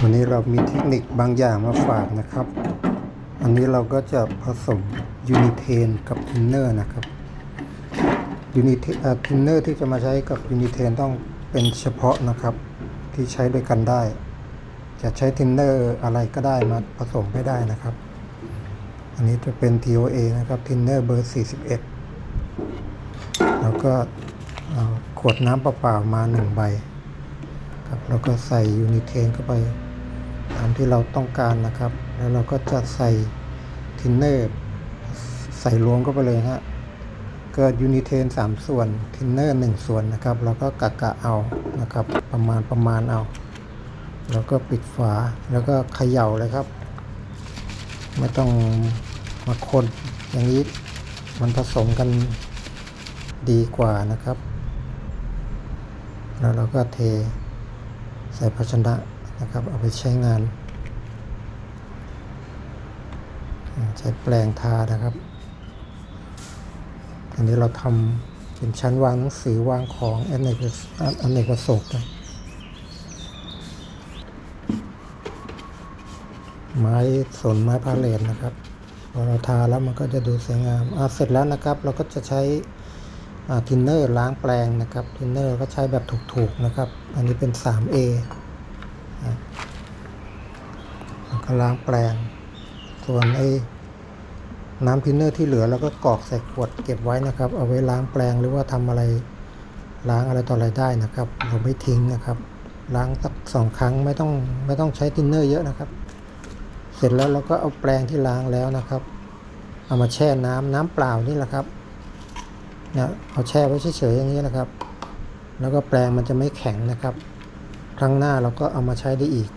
วันนี้เรามีเทคนิคบางอย่างมาฝากนะครับ อันนี้เราก็จะผสมยูนิเทนกับทินเนอร์นะครับยูนิเททินเนอร์ที่จะมาใช้กับยูนิเทนต้องเป็นเฉพาะนะครับ ที่ใช้ด้วยกันได้ จะใช้ทินเนอร์อะไรก็ได้มาผสมไม่ได้นะครับ อันนี้จะเป็น TOA นะครับทินเนอร์เบอร์ 41 แล้วก็ขวดน้ำเปล่าๆมาหนึ่งใบ ครับแล้วก็ใส่ยูนิเทนเข้าไปตามที่เราต้องการนะครับ แล้วเราก็จะใส่ทินเนอร์ใส่รวมเข้าไปเลยฮะเกิดยูนิเทน3 ส่วนทินเนอร์1ส่วนนะครับแล้วก็กะกะเอานะครับ ประมาณประมาณเอา แล้วก็ปิดฝาแล้วก็เขย่าเลยครับ ไม่ต้องมาคนอย่างนี้มันผสมกันดีกว่านะครับ แล้วเราก็เท ใส่ภาชนะนะครับ เอาไปใช้งาน ใช้แปรงทานะครับ อันนี้เราทำเป็นชั้นวางหนังสือวางของอนเนกประอเนกประสงค์ไม้สนไม้พาเลทนะครับพอเราทาแล้วมันก็จะดูสวยงามอ่าเสร็จแล้วนะครับ เราก็จะใช้ ทินเนอร์ล้างแปลงนะครับทินเนอร์ก็ใช้แบบถูกๆนะครับ อันนี้เป็น 3A แล้วก็ล้างแปลง ส่วนไอ้น้ำทินเนอร์ที่เหลือเราก็กรอกใส่ขวดเก็บไว้นะครับ เอาไว้ล้างแปลงหรือว่าทำอะไรล้างอะไรต่ออะไรได้นะครับ เราไม่ทิ้งนะครับล้างสักสองครั้งไม่ต้องไม่ต้องใช้ทินเนอร์เยอะนะครับ เสร็จแล้วเราก็เอาแปรงที่ล้างแล้วนะครับ เอามาแช่น้ำน้ำเปล่านี่แหละครับ นะเอาแช่ไว้เฉยๆอย่างนี้นะครับ แล้วก็แปลงมันจะไม่แข็งนะครับ ครั้งหน้าเราก็เอามาใช้ได้อีก